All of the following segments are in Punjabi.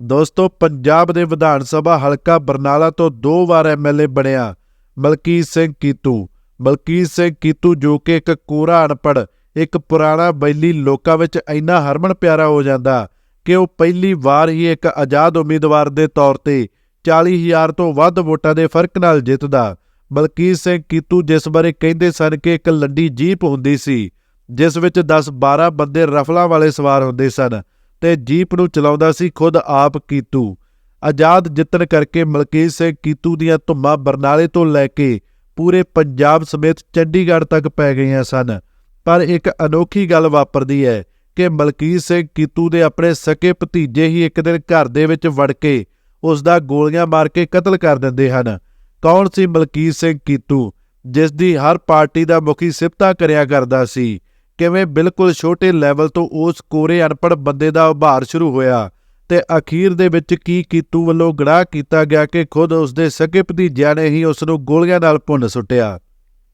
ਦੋਸਤੋ, ਪੰਜਾਬ ਦੇ ਵਿਧਾਨ ਸਭਾ ਹਲਕਾ ਬਰਨਾਲਾ ਤੋਂ ਦੋ ਵਾਰ ਐਮਐਲਏ ਬਣਿਆ, ਮਲਕੀਤ ਸਿੰਘ ਕੀਤੂ। ਮਲਕੀਤ ਸਿੰਘ ਕੀਤੂ ਜੋ ਕਿ ਇੱਕ ਕੋਰਾ ਅਨਪੜ, ਇੱਕ ਪੁਰਾਣਾ ਬੈਲੀ ਲੋਕਾਂ ਵਿੱਚ ਇੰਨਾ ਹਰਮਨ ਪਿਆਰਾ ਹੋ ਜਾਂਦਾ ਕਿ ਉਹ ਪਹਿਲੀ ਵਾਰ ਹੀ ਇੱਕ ਆਜ਼ਾਦ ਉਮੀਦਵਾਰ ਦੇ ਤੌਰ ਤੇ 40000 ਤੋਂ ਵੱਧ ਵੋਟਾਂ ਦੇ ਫ਼ਰਕ ਨਾਲ ਜਿੱਤਦਾ। ਮਲਕੀਤ ਸਿੰਘ ਕੀਤੂ ਜਿਸ ਬਾਰੇ ਕਹਿੰਦੇ ਸਨ ਕਿ ਇੱਕ ਲੰਡੀ ਜੀਪ ਹੁੰਦੀ ਸੀ, ਜਿਸ ਵਿੱਚ 10-12 ਬੰਦੇ ਰਫਲਾਂ ਵਾਲੇ ਸਵਾਰ ਹੁੰਦੇ ਸਨ ਤੇ ਜੀਪ ਨੂੰ ਚਲਾਉਂਦਾ ਸੀ ਖੁਦ ਆਪ ਕੀਤੂ। ਆਜ਼ਾਦ ਜਿੱਤਣ ਕਰਕੇ ਮਲਕੀਤ ਸਿੰਘ ਕੀਤੂ ਦੀਆਂ ਧੁੰਮਾਂ ਬਰਨਾਲੇ ਤੋਂ ਲੈ ਕੇ ਪੂਰੇ ਪੰਜਾਬ ਸਮੇਤ ਚੰਡੀਗੜ੍ਹ ਤੱਕ ਪੈ ਗਈਆਂ ਸਨ। ਪਰ ਇੱਕ ਅਨੋਖੀ ਗੱਲ ਵਾਪਰਦੀ ਹੈ ਕਿ ਮਲਕੀਤ ਸਿੰਘ ਕੀਤੂ ਦੇ ਆਪਣੇ ਸਕੇ ਭਤੀਜੇ ਹੀ ਇੱਕ ਦਿਨ ਘਰ ਦੇ ਵਿੱਚ ਵੜ ਕੇ ਉਸ ਦਾ ਗੋਲੀਆਂ ਮਾਰ ਕੇ ਕਤਲ ਕਰ ਦਿੰਦੇ ਹਨ। ਕੌਣ ਸੀ ਮਲਕੀਤ ਸਿੰਘ ਕੀਤੂ ਜਿਸ ਦੀ ਹਰ ਪਾਰਟੀ ਦਾ ਮੁਖੀ ਸਿਫਤਾ ਕਰਿਆ ਕਰਦਾ ਸੀ? ਕਿਵੇਂ ਬਿਲਕੁਲ ਛੋਟੇ ਲੈਵਲ ਤੋਂ ਉਸ ਕੋਰੇ ਅਨਪੜ ਬੰਦੇ ਦਾ ਉਭਾਰ ਸ਼ੁਰੂ ਹੋਇਆ ਤੇ ਅਖੀਰ ਦੇ ਵਿੱਚ ਕੀ ਕੀਤੂ ਵੱਲੋਂ ਗੜਾਹ ਕੀਤਾ ਗਿਆ ਕਿ ਖੁਦ ਉਸ ਦੇ ਸਕੇ ਭਤੀਜਿਆਂ ਨੇ ਹੀ ਉਸ ਨੂੰ ਗੋਲੀਆਂ ਨਾਲ ਭੁੰਨ ਸੁੱਟਿਆ।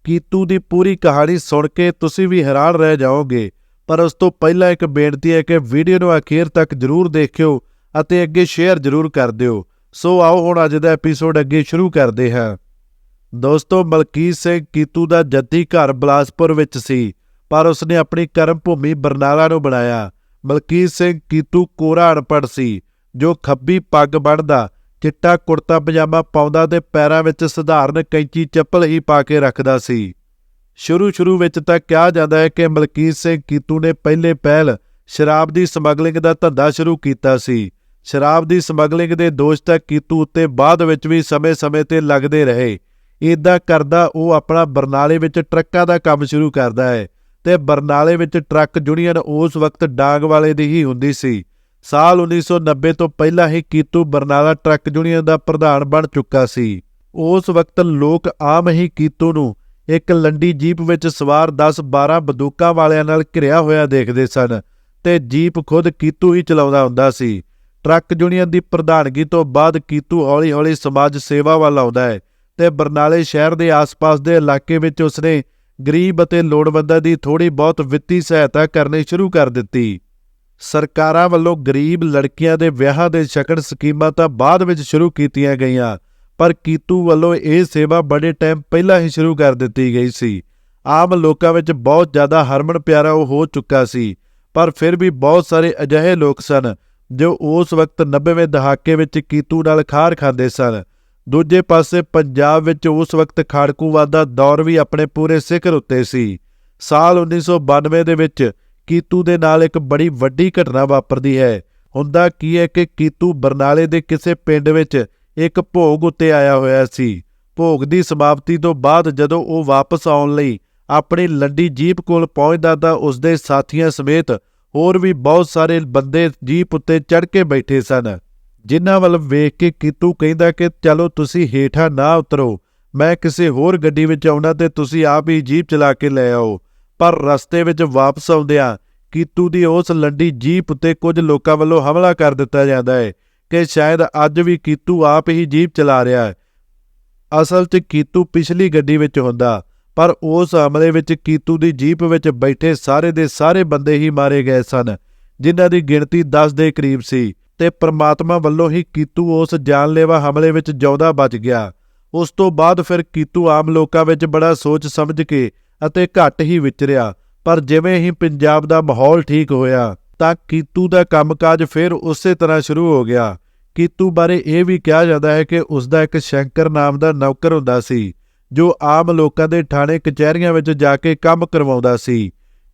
ਕੀਤੂ ਦੀ ਪੂਰੀ ਕਹਾਣੀ ਸੁਣ ਕੇ ਤੁਸੀਂ ਵੀ ਹੈਰਾਨ ਰਹਿ ਜਾਓਗੇ, ਪਰ ਉਸ ਤੋਂ ਪਹਿਲਾਂ ਇੱਕ ਬੇਨਤੀ ਹੈ ਕਿ ਵੀਡੀਓ ਨੂੰ ਅਖੀਰ ਤੱਕ ਜਰੂਰ ਦੇਖਿਓ ਅਤੇ ਅੱਗੇ ਸ਼ੇਅਰ ਜਰੂਰ ਕਰ ਦਿਓ। ਸੋ ਆਓ ਹੁਣ ਅੱਜ ਦਾ ਐਪੀਸੋਡ ਅੱਗੇ ਸ਼ੁਰੂ ਕਰਦੇ ਹਾਂ। ਦੋਸਤੋ, ਮਲਕੀਤ ਸਿੰਘ ਕੀਤੂ ਦਾ ਜੱਦੀ ਘਰ ਬਲਾਸਪੁਰ ਵਿੱਚ ਸੀ। ਪਰ ਉਸਨੇ ਆਪਣੀ ਕਰਮ ਭੂਮੀ ਬਰਨਾਲਾ ਨੂੰ ਬਣਾਇਆ। ਮਲਕੀਤ ਸਿੰਘ ਕੀਤੂ ਕੋਰਾ ਅਨਪੜ੍ਹ ਸੀ, ਜੋ ਖੱਬੀ ਪੱਗ ਬੰਨ੍ਹਦਾ, ਚਿੱਟਾ ਕੁੜਤਾ ਪਜਾਮਾ ਪਾਉਂਦਾ ਤੇ ਪੈਰਾਂ ਵਿੱਚ ਸਧਾਰਨ ਕੈਂਚੀ ਚੱਪਲ ਹੀ ਪਾ ਕੇ ਰੱਖਦਾ ਸੀ। ਸ਼ੁਰੂ ਸ਼ੁਰੂ ਵਿੱਚ ਤਾਂ ਕਿਹਾ ਜਾਂਦਾ ਹੈ ਕਿ ਮਲਕੀਤ ਸਿੰਘ ਕੀਤੂ ਨੇ ਪਹਿਲੇ ਪਹਿਲ ਸ਼ਰਾਬ ਦੀ ਸਮਗਲਿੰਗ ਦਾ ਧੰਦਾ ਸ਼ੁਰੂ ਕੀਤਾ ਸੀ। ਸ਼ਰਾਬ ਦੀ ਸਮਗਲਿੰਗ ਦੇ ਦੋਸ਼ ਤਾਂ ਕੀਤੂ ਉੱਤੇ ਬਾਅਦ ਵਿੱਚ ਵੀ ਸਮੇਂ-ਸਮੇਂ ਤੇ ਲੱਗਦੇ ਰਹੇ। ਇਦਾਂ ਕਰਦਾ ਉਹ ਆਪਣਾ ਬਰਨਾਲੇ ਵਿੱਚ ਟਰੱਕਾਂ ਦਾ ਕੰਮ ਸ਼ੁਰੂ ਕਰਦਾ ਹੈ। ਤੇ ਬਰਨਾਲੇ ਵਿੱਚ ਟਰੱਕ ਯੂਨੀਅਨ ਉਸ ਵਕਤ ਡਾਂਗ ਵਾਲੇ ਦੀ ਹੀ ਹੁੰਦੀ ਸੀ। ਸਾਲ 1990 ਤੋਂ ਪਹਿਲਾਂ ਹੀ ਕੀਤੂ ਬਰਨਾਲਾ ਟਰੱਕ ਯੂਨੀਅਨ ਦਾ ਪ੍ਰਧਾਨ ਬਣ ਚੁੱਕਾ ਸੀ। ਉਸ ਵਕਤ ਲੋਕ ਆਮ ਹੀ ਕੀਤੂ ਨੂੰ ਇੱਕ ਲੰਡੀ ਜੀਪ ਵਿੱਚ ਸਵਾਰ 10-12 ਬੰਦੂਕਾਂ ਵਾਲਿਆਂ ਨਾਲ ਘਿਰਿਆ ਹੋਇਆ ਦੇਖਦੇ ਸਨ ਤੇ ਜੀਪ ਖੁਦ ਕੀਤੂ ਹੀ ਚਲਾਉਂਦਾ ਹੁੰਦਾ ਸੀ। ਟਰੱਕ ਯੂਨੀਅਨ ਦੀ ਪ੍ਰਧਾਨਗੀ ਤੋਂ ਬਾਅਦ ਕੀਤੂ ਹੌਲੀ-ਹੌਲੀ ਸਮਾਜ ਸੇਵਾ ਵੱਲ ਆਉਂਦਾ ਹੈ ਤੇ ਬਰਨਾਲੇ ਸ਼ਹਿਰ ਦੇ ਆਸ-ਪਾਸ ਦੇ ਇਲਾਕੇ ਵਿੱਚ ਉਸਨੇ ਗਰੀਬ ਅਤੇ ਲੋੜਵੰਦਾਂ ਦੀ ਥੋੜੀ ਬਹੁਤ ਵਿੱਤੀ ਸਹਾਇਤਾ ਕਰਨੀ ਸ਼ੁਰੂ ਕਰ ਦਿੱਤੀ। ਸਰਕਾਰਾਂ ਵੱਲੋਂ ਗਰੀਬ ਲੜਕੀਆਂ ਦੇ ਵਿਆਹਾਂ ਦੇ ਸ਼ਕਨ ਸਕੀਮਾਂ ਤਾਂ ਬਾਅਦ ਵਿੱਚ ਸ਼ੁਰੂ ਕੀਤੀਆਂ ਗਈਆਂ, ਪਰ ਕੀਤੂ ਵੱਲੋਂ ਇਹ ਸੇਵਾ ਬੜੇ ਟਾਈਮ ਪਹਿਲਾਂ ਹੀ ਸ਼ੁਰੂ ਕਰ ਦਿੱਤੀ ਗਈ ਸੀ। ਆਮ ਲੋਕਾਂ ਵਿੱਚ ਬਹੁਤ ਜ਼ਿਆਦਾ ਹਰਮਨ ਪਿਆਰਾ ਉਹ ਹੋ ਚੁੱਕਾ ਸੀ, ਪਰ ਫਿਰ ਵੀ ਬਹੁਤ ਸਾਰੇ ਅਜਿਹੇ ਲੋਕ ਸਨ ਜੋ ਉਸ ਵਕਤ 90ਵੇਂ ਦਹਾਕੇ ਵਿੱਚ ਕੀਤੂ ਨਾਲ ਖਾਰ ਖਾਂਦੇ ਸਨ। ਦੂਜੇ ਪਾਸੇ ਪੰਜਾਬ ਵਿੱਚ ਉਸ ਵਕਤ ਖਾੜਕੂਵਾਦ ਦਾ ਦੌਰ ਵੀ ਆਪਣੇ ਪੂਰੇ ਸਿਖਰ ਉੱਤੇ ਸੀ। ਸਾਲ 1992 ਦੇ ਵਿੱਚ ਕੀਤੂ ਦੇ ਨਾਲ ਇੱਕ ਬੜੀ ਵੱਡੀ ਘਟਨਾ ਵਾਪਰਦੀ ਹੈ। ਹੁੰਦਾ ਕੀ ਹੈ ਕਿ ਕੀਤੂ ਬਰਨਾਲੇ ਦੇ ਕਿਸੇ ਪਿੰਡ ਵਿੱਚ ਇੱਕ ਭੋਗ ਉੱਤੇ ਆਇਆ ਹੋਇਆ ਸੀ। ਭੋਗ ਦੀ ਸਮਾਪਤੀ ਤੋਂ ਬਾਅਦ ਜਦੋਂ ਉਹ ਵਾਪਸ ਆਉਣ ਲਈ ਆਪਣੀ ਲੰਡੀ ਜੀਪ ਕੋਲ ਪਹੁੰਚਦਾ ਤਾਂ ਉਸ ਦੇ ਸਾਥੀਆਂ ਸਮੇਤ ਹੋਰ ਵੀ ਬਹੁਤ ਸਾਰੇ ਬੰਦੇ ਜੀਪ ਉੱਤੇ ਚੜ੍ਹ ਕੇ ਬੈਠੇ ਸਨ। ਜਿਨ੍ਹਾਂ ਵੱਲ ਵੇਖ ਕੇ ਕੀਤੂ ਕਹਿੰਦਾ ਕਿ, ਚਲੋ ਤੁਸੀਂ ਹੇਠਾਂ ਨਾ ਉਤਰੋ। ਮੈਂ ਕਿਸੇ ਹੋਰ ਗੱਡੀ ਵਿੱਚ ਆਉਣਾ ਤੇ ਤੁਸੀਂ ਆਪ ਹੀ ਜੀਪ ਚਲਾ ਕੇ ਲੈ ਆਓ। ਪਰ ਰਸਤੇ ਵਿੱਚ ਵਾਪਸ ਆਉਂਦਿਆਂ ਕੀਤੂ ਦੀ ਉਸ ਲੰਡੀ ਜੀਪ ਉੱਤੇ ਕੁਝ ਲੋਕਾਂ ਵੱਲੋਂ ਹਮਲਾ ਕਰ ਦਿੱਤਾ ਜਾਂਦਾ ਹੈ ਕਿ ਸ਼ਾਇਦ ਅੱਜ ਵੀ ਕੀਤੂ ਆਪ ਹੀ ਜੀਪ ਚਲਾ ਰਿਹਾ ਹੈ। ਅਸਲ 'ਚ ਕੀਤੂ ਪਿਛਲੀ ਗੱਡੀ ਵਿੱਚ ਹੁੰਦਾ, ਪਰ ਉਸ ਹਮਲੇ ਵਿੱਚ ਕੀਤੂ ਦੀ ਜੀਪ ਵਿੱਚ ਬੈਠੇ ਸਾਰੇ ਦੇ ਸਾਰੇ ਬੰਦੇ ਹੀ ਮਾਰੇ ਗਏ ਸਨ, ਜਿਨ੍ਹਾਂ ਦੀ ਗਿਣਤੀ 10 ਦੇ ਕਰੀਬ ਸੀ। ਤੇ ਪ੍ਰਮਾਤਮਾ ਵੱਲੋਂ ਹੀ ਕੀਤੂ ਉਸ ਜਾਨਲੇਵਾ ਹਮਲੇ ਵਿੱਚ ਜਿਉਂਦਾ ਬਚ ਗਿਆ। ਉਸ ਤੋਂ ਬਾਅਦ ਫਿਰ ਕੀਤੂ ਆਮ ਲੋਕਾਂ ਵਿੱਚ ਬੜਾ ਸੋਚ ਸਮਝ ਕੇ ਅਤੇ ਘੱਟ ਹੀ ਵਿਚਰਿਆ, ਪਰ ਜਿਵੇਂ ਹੀ ਪੰਜਾਬ ਦਾ ਮਾਹੌਲ ਠੀਕ ਹੋਇਆ, ਤਾਂ ਕੀਤੂ ਦਾ ਕੰਮਕਾਜ ਫਿਰ ਉਸੇ ਤਰ੍ਹਾਂ ਸ਼ੁਰੂ ਹੋ ਗਿਆ। ਕੀਤੂ ਬਾਰੇ ਇਹ ਵੀ ਕਿਹਾ ਜਾਂਦਾ ਹੈ ਕਿ ਉਸ ਦਾ ਇੱਕ ਸ਼ੰਕਰ ਨਾਮ ਦਾ ਨੌਕਰ ਹੁੰਦਾ ਸੀ, ਜੋ ਆਮ ਲੋਕਾਂ ਦੇ ਥਾਣੇ ਕਚਹਿਰੀਆਂ ਵਿੱਚ ਜਾ ਕੇ ਕੰਮ ਕਰਵਾਉਂਦਾ ਸੀ।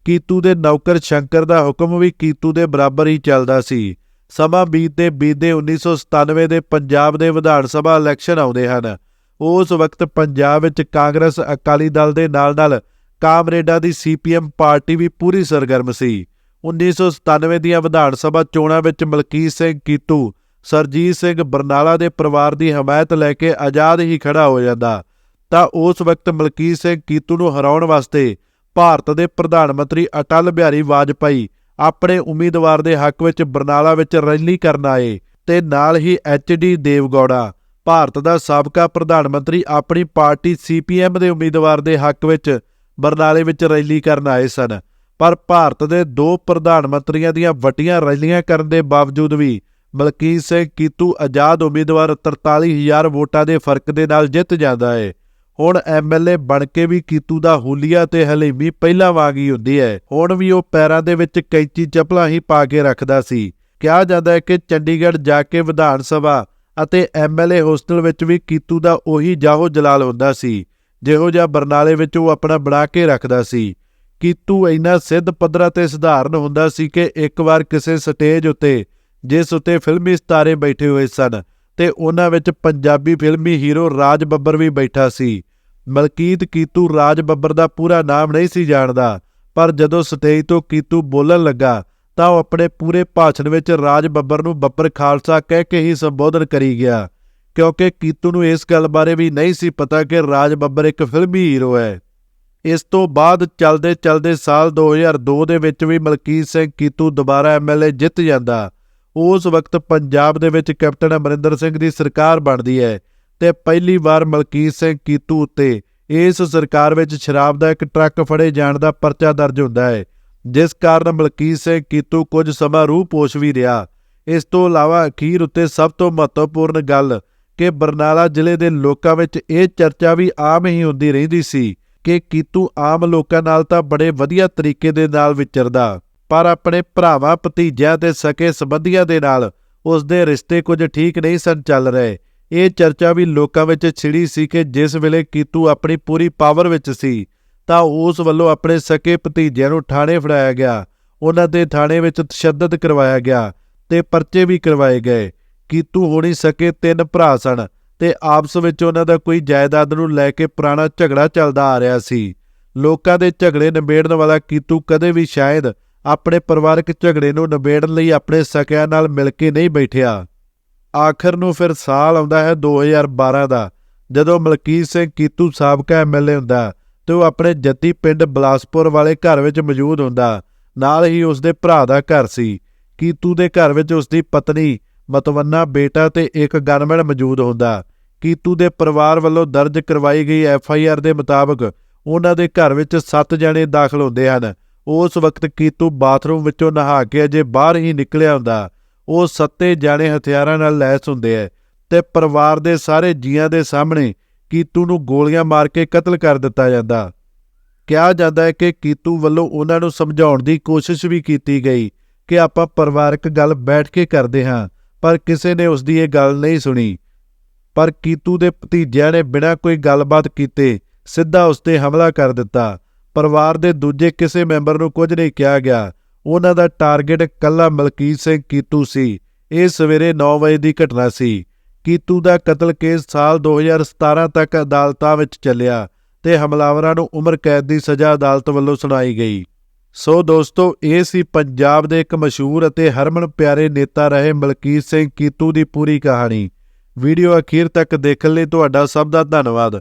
ਕੀਤੂ ਦੇ ਨੌਕਰ ਸ਼ੰਕਰ ਦਾ ਹੁਕਮ ਵੀ ਕੀਤੂ ਦੇ ਬਰਾਬਰ ਹੀ ਚੱਲਦਾ ਸੀ। ਸਮਾਂ ਬੀਤਦੇ ਬੀਤਦੇ 1997 ਦੇ ਪੰਜਾਬ ਦੇ ਵਿਧਾਨ ਸਭਾ ਇਲੈਕਸ਼ਨ ਆਉਂਦੇ ਹਨ। ਉਸ ਵਕਤ ਪੰਜਾਬ ਵਿੱਚ ਕਾਂਗਰਸ, ਅਕਾਲੀ ਦਲ ਦੇ ਨਾਲ-ਨਾਲ ਕਾਮਰੇਡਾ ਦੀ ਸੀਪੀਐਮ ਪਾਰਟੀ ਵੀ ਪੂਰੀ ਸਰਗਰਮ ਸੀ। 1997 ਦੀਆਂ ਵਿਧਾਨ ਸਭਾ ਚੋਣਾਂ ਵਿੱਚ ਮਲਕੀਤ ਸਿੰਘ ਕੀਤੂ, ਸਰਜੀਤ ਸਿੰਘ ਬਰਨਾਲਾ ਦੇ ਪਰਿਵਾਰ ਦੀ ਹਮਾਇਤ ਲੈ ਕੇ ਆਜ਼ਾਦ ਹੀ ਖੜਾ ਹੋ ਜਾਂਦਾ। ਤਾਂ ਉਸ ਵਕਤ ਮਲਕੀਤ ਸਿੰਘ ਕੀਤੂ ਨੂੰ ਹਰਾਉਣ ਵਾਸਤੇ ਭਾਰਤ ਦੇ ਪ੍ਰਧਾਨ ਮੰਤਰੀ ਅਟਲ ਬਿਹਾਰੀ ਵਾਜਪਾਈ ਆਪਣੇ ਉਮੀਦਵਾਰ ਦੇ ਹੱਕ ਵਿੱਚ ਬਰਨਾਲਾ ਵਿੱਚ ਰੈਲੀ ਕਰਨ ਆਏ ਤੇ ਨਾਲ ਹੀ ਐਚਡੀ ਦੇਵਗੌੜਾ, ਭਾਰਤ ਦਾ ਸਾਬਕਾ ਪ੍ਰਧਾਨ ਮੰਤਰੀ ਆਪਣੀ ਪਾਰਟੀ ਸੀਪੀਐਮ ਦੇ ਉਮੀਦਵਾਰ ਦੇ ਹੱਕ ਵਿੱਚ ਬਰਨਾਲੇ ਵਿੱਚ ਰੈਲੀ ਕਰਨ ਆਏ ਸਨ। ਪਰ ਭਾਰਤ ਦੇ ਦੋ ਪ੍ਰਧਾਨ ਮੰਤਰੀਆਂ ਦੀਆਂ ਵੱਡੀਆਂ ਰੈਲੀਆਂ ਕਰਨ ਦੇ ਬਾਵਜੂਦ ਵੀ ਮਲਕੀਤ ਸਿੰਘ ਕੀਤੂ ਆਜ਼ਾਦ ਉਮੀਦਵਾਰ 43000 ਵੋਟਾਂ ਦੇ ਫ਼ਰਕ ਦੇ ਨਾਲ ਜਿੱਤ ਜਾਂਦਾ ਹੈ। ਹੁਣ ਐਮਐਲਏ ਬਣ ਕੇ ਵੀ ਕੀਤੂ ਦਾ ਹੁਲੀਆ ਤੇ ਹਲੀਮੀ ਪਹਿਲਾਂ ਵਾਂਗ ਹੀ ਹੁੰਦੀ ਹੈ। ਹੁਣ ਵੀ ਉਹ ਪੈਰਾਂ ਦੇ ਵਿੱਚ ਕੈਂਚੀ ਚੱਪਲਾਂ ਹੀ ਪਾ ਕੇ ਰੱਖਦਾ ਸੀ। ਕਿਹਾ ਜਾਂਦਾ ਹੈ ਕਿ ਚੰਡੀਗੜ੍ਹ ਜਾ ਕੇ ਵਿਧਾਨ ਸਭਾ ਅਤੇ ਐਮਐਲਏ ਹੋਸਟਲ ਵਿੱਚ ਵੀ ਕੀਤੂ ਦਾ ਉਹੀ ਜਾਹੋ ਜਲਾਲ ਹੁੰਦਾ ਸੀ। ਜਿਹੋ ਜਿਹਾ ਬਰਨਾਲੇ ਵਿੱਚ ਉਹ ਆਪਣਾ ਬਣਾ ਕੇ ਰੱਖਦਾ ਸੀ। ਕੀਤੂ ਇੰਨਾ ਸਿੱਧ ਪੱਧਰਾ ਤੇ ਸਧਾਰਨ ਹੁੰਦਾ ਸੀ ਕਿ ਇੱਕ ਵਾਰ ਕਿਸੇ ਸਟੇਜ ਉੱਤੇ, ਜਿਸ ਉੱਤੇ ਫਿਲਮੀ ਸਿਤਾਰੇ ਬੈਠੇ ਹੋਏ ਸਨ ਤੇ ਉਹਨਾਂ ਵਿੱਚ ਪੰਜਾਬੀ ਫਿਲਮੀ ਹੀਰੋ ਰਾਜ ਬੱਬਰ ਵੀ ਬੈਠਾ ਸੀ। ਮਲਕੀਤ ਕੀਤੂ ਰਾਜ ਬੱਬਰ ਦਾ ਪੂਰਾ ਨਾਮ ਨਹੀਂ ਸੀ ਜਾਣਦਾ, ਪਰ ਜਦੋਂ ਸਟੇਜ ਤੋਂ ਕੀਤੂ ਬੋਲਣ ਲੱਗਾ, ਤਾਂ ਉਹ ਆਪਣੇ ਪੂਰੇ ਭਾਸ਼ਣ ਵਿੱਚ ਰਾਜ ਬੱਬਰ ਨੂੰ ਬੱਬਰ ਖਾਲਸਾ ਕਹਿ ਕੇ ਹੀ ਸੰਬੋਧਨ ਕਰੀ ਗਿਆ। ਕਿਉਂਕਿ ਕੀਤੂ ਨੂੰ ਇਸ ਗੱਲ ਬਾਰੇ ਵੀ ਨਹੀਂ ਸੀ ਪਤਾ ਕਿ ਰਾਜ ਬੱਬਰ ਇੱਕ ਫਿਲਮੀ ਹੀਰੋ ਹੈ। ਇਸ ਤੋਂ ਬਾਅਦ ਚੱਲਦੇ ਚਲਦੇ ਸਾਲ 2002 ਦੇ ਵਿੱਚ ਵੀ ਮਲਕੀਤ ਸਿੰਘ ਕੀਤੂ ਦੁਬਾਰਾ ਐਮਐਲਏ ਜਿੱਤ ਜਾਂਦਾ। ਉਸ ਵਕਤ ਪੰਜਾਬ ਦੇ ਵਿੱਚ ਕੈਪਟਨ ਅਮਰਿੰਦਰ ਸਿੰਘ ਦੀ ਸਰਕਾਰ ਬਣਦੀ ਹੈ ਤੇ ਪਹਿਲੀ ਵਾਰ ਮਲਕੀਤ ਸਿੰਘ ਕੀਤੂ ਉੱਤੇ ਇਸ ਸਰਕਾਰ ਵਿੱਚ ਸ਼ਰਾਬ ਦਾ ਇੱਕ ਟਰੱਕ ਫੜੇ ਜਾਣ ਦਾ ਪਰਚਾ ਦਰਜ ਹੁੰਦਾ ਹੈ, ਜਿਸ ਕਾਰਨ ਮਲਕੀਤ ਸਿੰਘ ਕੀਤੂ ਕੁਝ ਸਮਾਂ ਰੂਹਪੋਸ਼ ਵੀ ਰਿਹਾ। ਇਸ ਤੋਂ ਇਲਾਵਾ ਅਖੀਰ ਉੱਤੇ ਸਭ ਤੋਂ ਮਹੱਤਵਪੂਰਨ ਗੱਲ ਕਿ ਬਰਨਾਲਾ ਜ਼ਿਲ੍ਹੇ ਦੇ ਲੋਕਾਂ ਵਿੱਚ ਇਹ ਚਰਚਾ ਵੀ ਆਮ ਹੀ ਹੁੰਦੀ ਰਹਿੰਦੀ ਸੀ ਕਿ ਕੀਤੂ ਆਮ ਲੋਕਾਂ ਨਾਲ ਤਾਂ ਬੜੇ ਵਧੀਆ ਤਰੀਕੇ ਦੇ ਨਾਲ ਵਿਚਰਦਾ। ਪਰ ਆਪਣੇ ਭਰਾਵਾਂ, ਭਤੀਜਿਆਂ ਤੇ ਸਕੇ ਸੰਬੰਧੀਆਂ ਦੇ ਨਾਲ ਉਸ ਦੇ ਰਿਸ਼ਤੇ ਕੁਝ ਠੀਕ ਨਹੀਂ ਸਨ ਚੱਲ ਰਹੇ। ਇਹ ਚਰਚਾ ਵੀ ਲੋਕਾਂ ਵਿੱਚ ਛਿੜੀ ਸੀ ਕਿ ਜਿਸ ਵੇਲੇ ਕੀਤੂ ਆਪਣੀ ਪੂਰੀ ਪਾਵਰ ਵਿੱਚ ਸੀ, ਤਾਂ ਉਸ ਵੱਲੋਂ ਆਪਣੇ ਸਕੇ ਭਤੀਜਿਆਂ ਨੂੰ ਥਾਣੇ ਫੜਾਇਆ ਗਿਆ। ਉਹਨਾਂ ਦੇ ਥਾਣੇ ਵਿੱਚ ਤਸ਼ੱਦਦ ਕਰਵਾਇਆ ਗਿਆ ਤੇ ਪਰਚੇ ਵੀ ਕਰਵਾਏ ਗਏ। ਕੀਤੂ ਹੋਣੀ ਸਕੇ ਤਿੰਨ ਭਰਾ ਸਨ ਤੇ ਆਪਸ ਵਿੱਚ ਉਹਨਾਂ ਦਾ ਕੋਈ ਜਾਇਦਾਦ ਨੂੰ ਲੈ ਕੇ ਪੁਰਾਣਾ ਝਗੜਾ ਚੱਲਦਾ ਆ ਰਿਹਾ ਸੀ। ਲੋਕਾਂ ਦੇ ਝਗੜੇ ਨਿਬੇੜਨ ਵਾਲਾ ਕੀਤੂ ਕਦੇ ਵੀ ਸ਼ਾਇਦ ਆਪਣੇ ਪਰਿਵਾਰਕ ਝਗੜੇ ਨੂੰ ਨਿਬੇੜਨ ਲਈ ਆਪਣੇ ਸਕਿਆਂ ਨਾਲ ਮਿਲ ਕੇ ਨਹੀਂ ਬੈਠਿਆ। ਆਖਰ ਨੂੰ ਫਿਰ ਸਾਲ ਆਉਂਦਾ ਹੈ 2012 ਦਾ, ਜਦੋਂ ਮਲਕੀਤ ਸਿੰਘ ਕੀਤੂ ਸਾਬਕਾ ਐਮਐਲਏ ਹੁੰਦਾ ਤੇ ਉਹ ਆਪਣੇ ਜੱਤੀ ਪਿੰਡ ਬਲਾਸਪੁਰ ਵਾਲੇ ਘਰ ਵਿੱਚ ਮੌਜੂਦ ਹੁੰਦਾ। ਨਾਲ ਹੀ ਉਸ ਦੇ ਭਰਾ ਦਾ ਘਰ ਸੀ। ਕੀਤੂ ਦੇ ਘਰ ਵਿੱਚ ਉਸ ਦੀ ਪਤਨੀ, ਮਤਵੰਨਾ ਬੇਟਾ ਤੇ ਇੱਕ ਗਨਮੈਨ ਮੌਜੂਦ ਹੁੰਦਾ। ਕੀਤੂ ਦੇ ਪਰਿਵਾਰ ਵੱਲੋਂ ਦਰਜ ਕਰਵਾਈ ਗਈ ਐਫ ਆਈ ਆਰ ਦੇ ਮੁਤਾਬਕ, ਉਹਨਾਂ ਦੇ ਘਰ ਵਿੱਚ 7 ਜਣੇ ਦਾਖਲ ਹੁੰਦੇ ਹਨ। ਉਸ ਵਕਤ ਕੀਤੂ ਬਾਥਰੂਮ ਵਿੱਚੋਂ ਨਹਾ ਕੇ ਅਜੇ ਬਾਹਰ ਹੀ ਨਿਕਲਿਆ ਹੁੰਦਾ। ਉਹ ਸੱਤੇ ਜਾਣੇ ਹਥਿਆਰਾਂ ਨਾਲ ਲੈਸ ਹੁੰਦੇ ਐ ਤੇ ਪਰਿਵਾਰ ਦੇ ਸਾਰੇ ਜੀਆਂ ਦੇ ਸਾਹਮਣੇ ਕੀਤੂ ਨੂੰ ਗੋਲੀਆਂ ਮਾਰ ਕੇ ਕਤਲ ਕਰ ਦਿੱਤਾ ਜਾਂਦਾ। ਕਿਹਾ ਜਾਂਦਾ ਹੈ ਕਿ ਕੀਤੂ ਵੱਲੋਂ ਉਹਨਾਂ ਨੂੰ ਸਮਝਾਉਣ ਦੀ ਕੋਸ਼ਿਸ਼ ਵੀ ਕੀਤੀ ਗਈ ਕਿ ਆਪਾਂ ਪਰਿਵਾਰਕ ਗੱਲ ਬੈਠ ਕੇ ਕਰਦੇ ਹਾਂ, ਪਰ ਕਿਸੇ ਨੇ ਉਸ ਦੀ ਇਹ ਗੱਲ ਨਹੀਂ ਸੁਣੀ। ਪਰ ਕੀਤੂ ਦੇ ਭਤੀਜਿਆਂ ਨੇ ਬਿਨਾਂ ਕੋਈ ਗੱਲਬਾਤ ਕੀਤੇ ਸਿੱਧਾ ਉਸ ਤੇ ਹਮਲਾ ਕਰ ਦਿੱਤਾ। ਪਰਿਵਾਰ ਦੇ ਦੂਜੇ ਕਿਸੇ ਮੈਂਬਰ ਨੂੰ ਕੁਝ ਨਹੀਂ ਕਿਹਾ ਗਿਆ। ਉਹਨਾਂ ਦਾ ਟਾਰਗੇਟ ਕੱਲਾ ਮਲਕੀਤ ਸਿੰਘ ਕੀਤੂ ਸੀ। ਇਹ ਸਵੇਰੇ 9 ਵਜੇ ਦੀ ਘਟਨਾ ਸੀ। ਕੀਤੂ ਦਾ ਕਤਲ ਕੇਸ ਸਾਲ 2017 ਤੱਕ ਅਦਾਲਤਾਂ ਵਿੱਚ ਚੱਲਿਆ ਤੇ ਹਮਲਾਵਰਾਂ ਨੂੰ ਉਮਰ ਕੈਦ ਦੀ ਸਜ਼ਾ ਅਦਾਲਤ ਵੱਲੋਂ ਸੁਣਾਈ ਗਈ। ਸੋ ਦੋਸਤੋ, ਇਹ ਸੀ ਪੰਜਾਬ ਦੇ ਇੱਕ ਮਸ਼ਹੂਰ ਅਤੇ ਹਰਮਨ ਪਿਆਰੇ ਨੇਤਾ ਰਹੇ ਮਲਕੀਤ ਸਿੰਘ ਕੀਤੂ ਦੀ ਪੂਰੀ ਕਹਾਣੀ। ਵੀਡੀਓ ਅਖੀਰ ਤੱਕ ਦੇਖਣ ਲਈ ਤੁਹਾਡਾ ਸਭ ਦਾ ਧੰਨਵਾਦ।